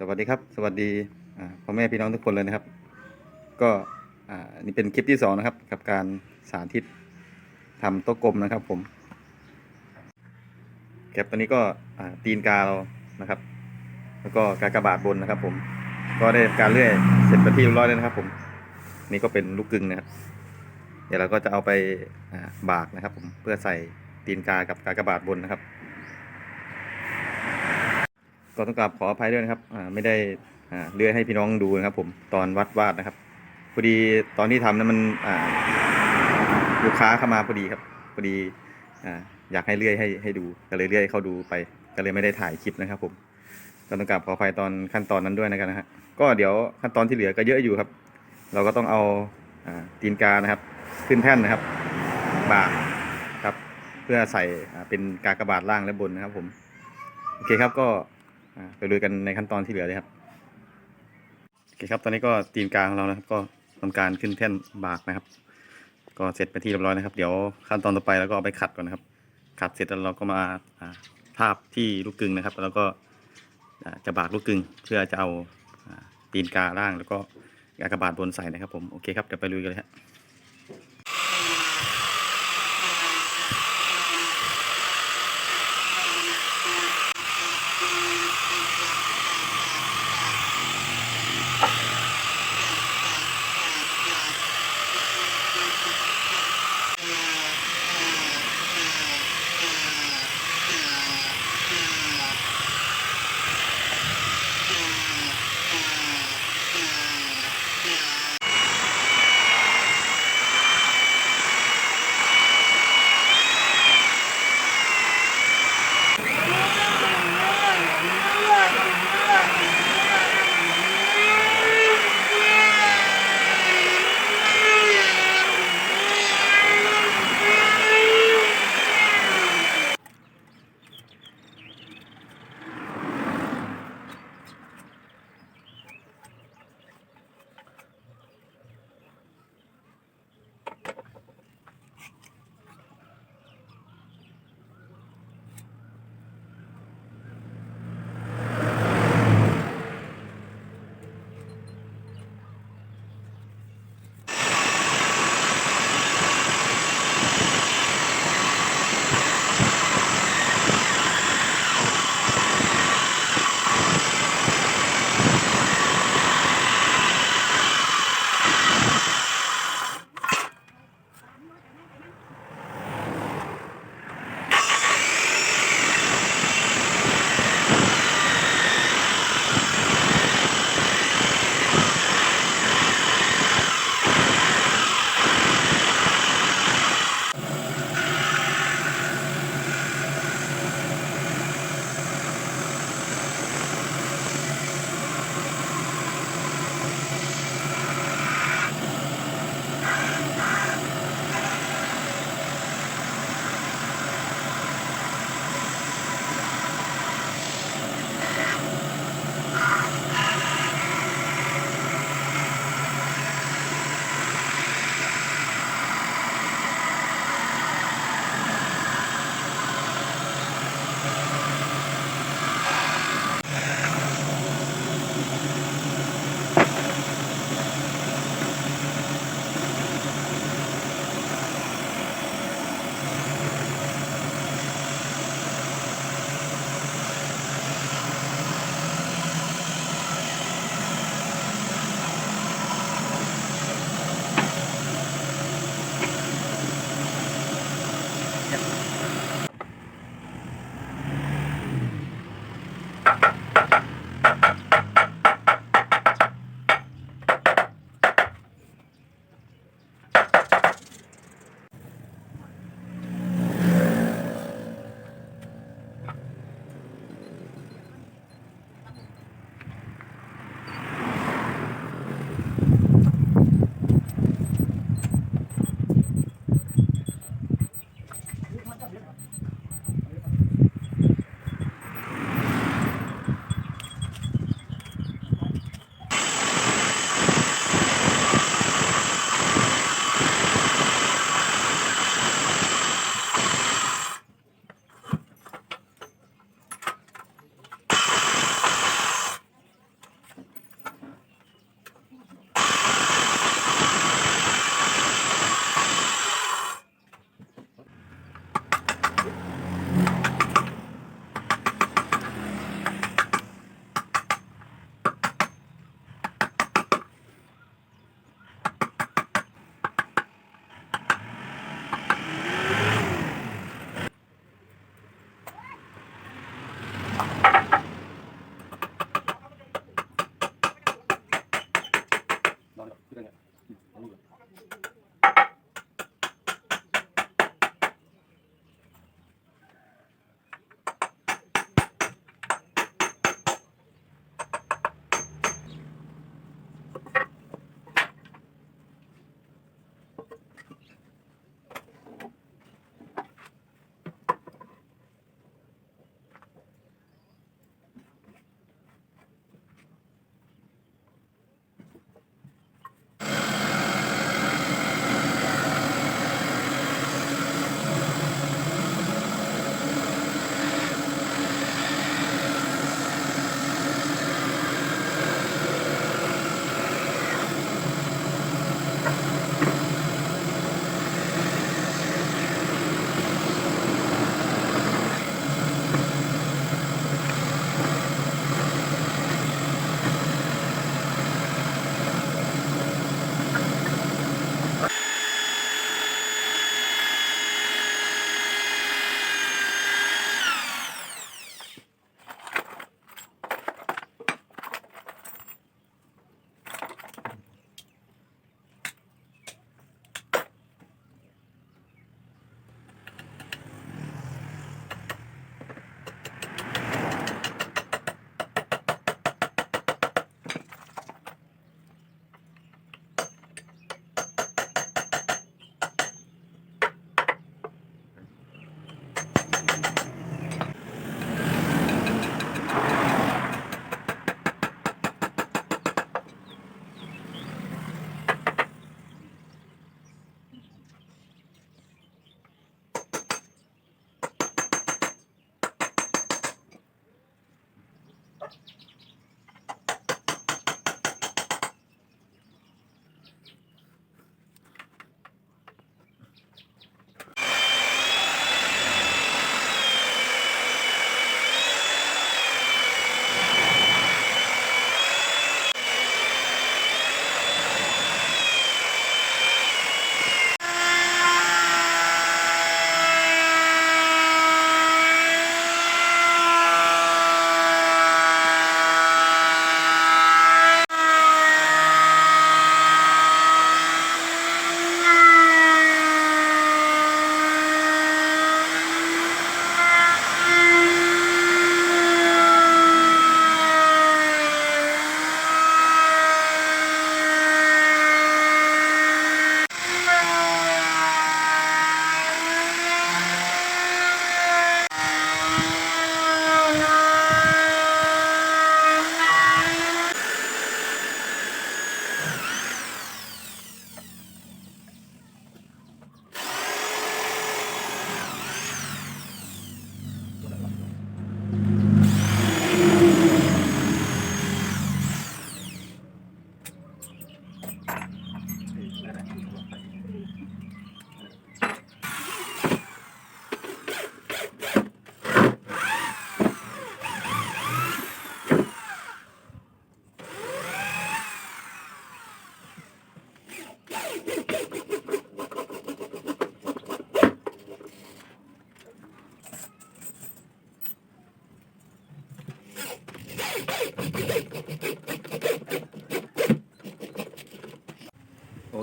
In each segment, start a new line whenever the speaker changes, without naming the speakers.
สวัสดีครับ สวัสดีพ่อแม่พี่น้องทุกคนเลยนะครับ ก็นี่เป็นคลิปที่สองนะครับ กับการสาธิตทำโต๊ะกลมนะครับ ผมแก็บตัวนี้ก็ตีนกาเรานะครับ แล้วก็กากระบาทบนนะครับ ผม ก็ได้การเลื่อยเสร็จไปที่ร้อยแล้วนะครับ ผม นี่ก็เป็นลูกกึ่งนะครับ เดี๋ยวเราก็จะเอาไปบากนะครับ ผมเพื่อใส่ตีนกากับกากระบาทบนนะครับ ก็ต้องกราบขออภัยด้วยนะครับอ่าไม่ได้อ่าเลื่อยให้พี่น้องดูนะครับ ผมตอนวัดวาดนะครับพอดีตอนที่ทำนั้นมันอ่าลูกค้าเข้ามาพอดีครับพอดีอ่าอยากให้เลื่อยให้ให้ดูก็เลยเลื่อยให้เขาดูไปก็เลยไม่ได้ถ่ายคลิปนะครับ ผมก็ต้องกราบขออภัยตอนขั้นตอนนั้นด้วยนะครับนะฮะก็เดี๋ยวขั้นตอนที่เหลือก็เยอะอยู่ครับ เราก็ต้องเอาตีนกานะครับ ขึ้นแท่นนะครับบากครับ เพื่อใส่เป็นกากบาทล่างและบนนะครับผม โอเคครับก็ ไปดูกันในขั้นตอนที่เหลือเลยครับโอเคครับ ตอนนี้ก็ตีนกลางของเรานะครับ ก็ทำการขึ้นแท่นบากนะครับ ก็เสร็จไปที่เรียบร้อยนะครับ เดี๋ยวขั้นตอนต่อไปแล้วก็เอาไปขัดก่อนนะครับ ขัดเสร็จแล้วเราก็มาอ่าทาบที่ลูกกึงนะครับ แล้วก็จะบากลูกกึงเพื่อจะเอาตีนกาล่างแล้วก็กากบาทบนใส่นะครับผม โอเคครับ เดี๋ยวไปลุยกันเลยครับ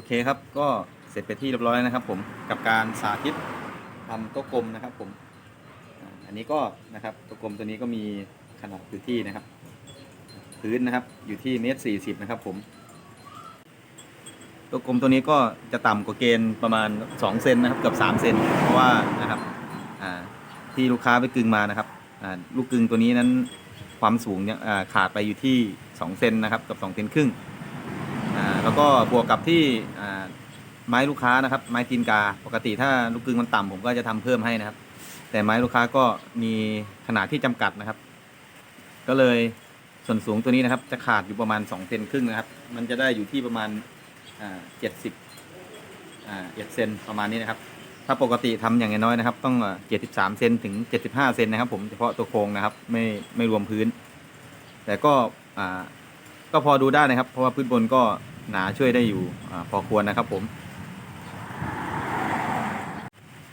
เคครับ ก็เสร็จไปที่เรียบร้อยนะครับ ผมกับการสาธิตทำโต๊ะกลมนะครับ ผมอันนี้ก็นะครับโต๊ะกลมตัวนี้ก็มีขนาดอยู่ที่นะครับ พื้นนะครับอยู่ที่เมตรสี่สิบนะครับ ผมโต๊ะกลมตัวนี้ก็จะต่ำกว่าเกณฑ์ประมาณ 2 เซนนะครับเกือบ3เซนเพราะว่านะครับที่ลูกค้าไปกึงมานะครับลูกกึงตัวนี้นั้นความสูงเนี่ยขาดไปอยู่ที่ 2 เซนนะครับกับ2เซนครึ่ง แล้วก็บวกกับที่ไม้ลูกค้านะครับ ไม้ตีนกาปกติถ้าลูกกึงมันต่ำผมก็จะทำเพิ่มให้นะครับ แต่ไม้ลูกค้าก็มีขนาดที่จำกัดนะครับ ก็เลยส่วนสูงตัวนี้นะครับ จะขาดอยู่ประมาณ2เซนครึ่งนะครับ มันจะได้อยู่ที่ประมาณเจ็ดสิบเอ็ดเซนประมาณนี้นะครับ ถ้าปกติทำอย่างน้อยนะครับ ต้องเจ็ดสิบสามเซนถึงเจ็ดสิบห้าเซนนะครับ ผมเฉพาะตัวโครงนะครับ ไม่ไม่รวมพื้น แต่ก็ก็พอดูได้นะครับ เพราะว่าพื้นบนก็ หนาช่วยได้อยู่อพอควรนะครับผม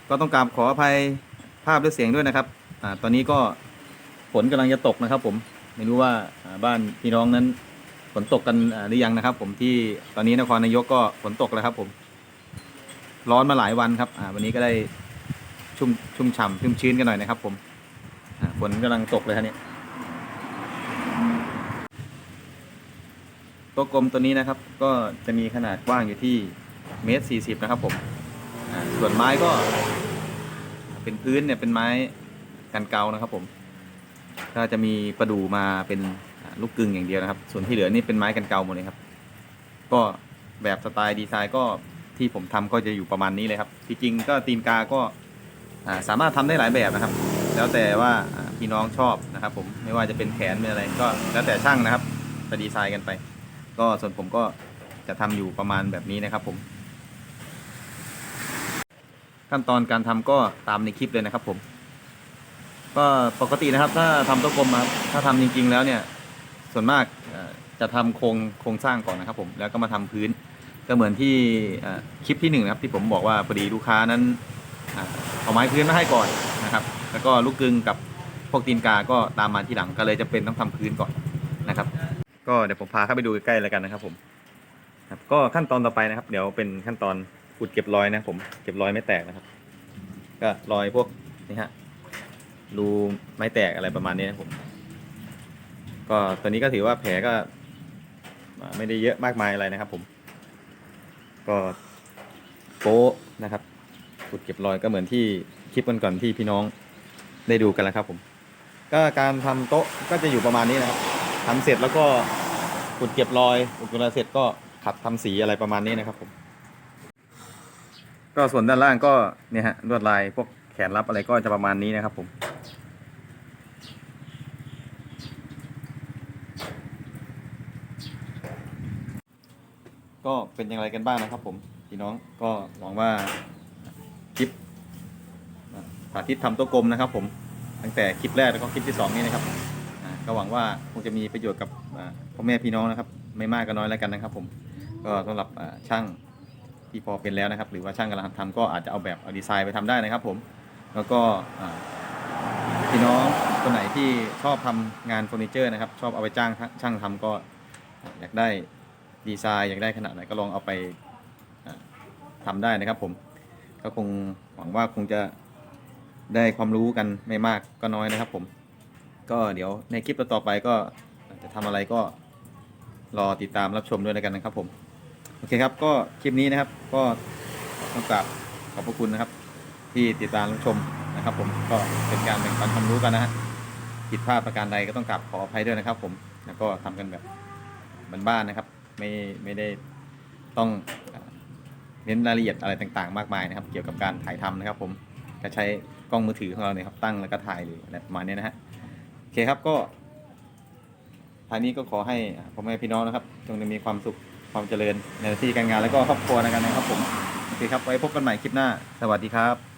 ก็ต้องกราบขออภัยภาพและเสียงด้วยนะครับอตอนนี้ก็ฝนกำลังจะตกนะครับ ผมไม่รู้ว่าบ้านพี่น้องนั้นฝนตกกันหรือยังนะครับ ผมที่ตอนนี้นครนายกก็ฝนตกแล้วครับ ผม ร้อนมาหลายวันครับวันนี้ก็ได้ชุ่มชุ่มฉ่ำชุ่มชื้นกันหน่อยนะครับ ผมฝนกำลังตกเลยครับเนี่ย ตัวกลมตัวนี้นะครับ ก็จะมีขนาดกว้างอยู่ที่เมตรสี่สิบนะครับผมส่วนไม้ก็ เป็นพื้นเนี่ยเป็นไม้กันเกานะครับผมก็จะมีประดูมาเป็นลูกกึ่งอย่างเดียวนะครับ ส่วนที่เหลือนี่เป็นไม้กันเกาหมดเลยครับ ก็แบบสไตล์ดีไซน์ก็ที่ผมทำก็จะอยู่ประมาณนี้เลยครับที่จริงก็ตีนกาก็สามารถทำได้หลายแบบนะครับ แล้วแต่ว่าพี่น้องชอบนะครับ ผมไม่ว่าจะเป็นแขนเป็นอะไรก็แล้วแต่ช่างนะครับจะดีไซน์กันไป ก็ส่วนผมก็จะทำอยู่ประมาณแบบนี้นะครับผม ขั้นตอนการทำก็ตามในคลิปเลยนะครับ ผม ก็ปกตินะครับ ถ้าทำโต๊ะกลมครับถ้าทำจริง ๆ แล้วเนี่ย ส่วนมากจะทำโครงโครงสร้างก่อนนะครับ ผมแล้วก็มาทำพื้น ก็เหมือนที่คลิปที่หนึ่งนะครับ ที่ผมบอกว่าพอดีลูกค้านั้นเอาไม้พื้นมาให้ก่อนนะครับ แล้วก็ลูกกึงกับพวกตีนกาก็ตามมาที่หลังก็เลยจะเป็นต้องทำพื้นก่อน ก็เดี๋ยวผมพาเข้าไปดูใกล้ๆแล้วกันนะครับ ผมครับก็ขั้นตอนต่อไปนะครับ เดี๋ยวเป็นขั้นตอนขุดเก็บรอยนะผมเก็บรอยไม่แตกนะครับ ก็รอยพวกนี่ฮะรูไม่แตกอะไรประมาณนี้นะผม ก็ตัวนี้ก็ถือว่าแผลก็ไม่ได้เยอะมากมายอะไรนะครับ ผม ก็โป๊ะนะครับขุดเก็บรอยก็เหมือนที่คลิปก่อนๆที่พี่น้องได้ดูกันแล้วครับ ผม ก็การทำโต๊ะก็จะอยู่ประมาณนี้นะครับ ทำเสร็จแล้วก็ขุดเก็บรอยขุดเก็บเสร็จก็ขัดทำสีอะไรประมาณนี้นะครับผม ก็ส่วนด้านล่างก็เนี่ยฮะลวดลายพวกแขนรับอะไรก็จะประมาณนี้นะครับ ผมก็เป็นอย่างไรกันบ้างนะครับ ผมพี่น้องก็หวังว่าคลิปสาธิตทำตัวกลมนะครับ ผมตั้งแต่คลิปแรกแล้วก็คลิปที่ 2 นี้นะครับ ก็หวังว่าคงจะมีประโยชน์กับพ่อแม่พี่น้องนะครับ ไม่มากก็น้อยแล้วกันนะครับ ผมก็สำหรับช่างที่พอเป็นแล้วนะครับ หรือว่าช่างกำลังทำก็อาจจะเอาแบบเอาดีไซน์ไปทำได้นะครับ ผมแล้วก็พี่น้องคนไหนที่ชอบทำงานเฟอร์นิเจอร์นะครับ ชอบเอาไปจ้างช่างทำก็อยากได้ดีไซน์อยากได้ขนาดไหนก็ลองเอาไปอ่าทำได้นะครับ ผมก็คงหวังว่าคงจะได้ความรู้กันไม่มากก็น้อยนะครับ ผม ก็เดี๋ยวในคลิปต่อไปก็จะทำอะไรก็รอติดตามรับชมด้วยแล้วกันนะครับ ผม โอเคครับก็คลิปนี้นะครับ ก็ต้องกราบขอบพระคุณนะครับ ที่ติดตามรับชมนะครับ ผมก็เป็นการแบ่งปันความรู้กันนะฮะผิดพลาดประการใดก็ต้องกราบขออภัยด้วยนะครับ ผมแล้วก็ทำกันแบบบ้านๆนะครับ ไม่ไม่ได้ต้องเน้นรายละเอียดอะไรต่างๆ มากมายนะครับ เกี่ยวกับการถ่ายทำนะครับ ผมก็ใช้กล้องมือถือของเราเนี่ยครับตั้งแล้วก็ถ่ายหรืออะไรประมาณนี้นะฮะ โอเคครับก็ทางนี้ก็ขอให้พ่อแม่พี่น้องนะครับ จงมีความสุขความเจริญในที่การงานแล้วก็ครอบครัวในกันนะครับผมโอเคครับไว้พบกันใหม่คลิปหน้า สวัสดีครับ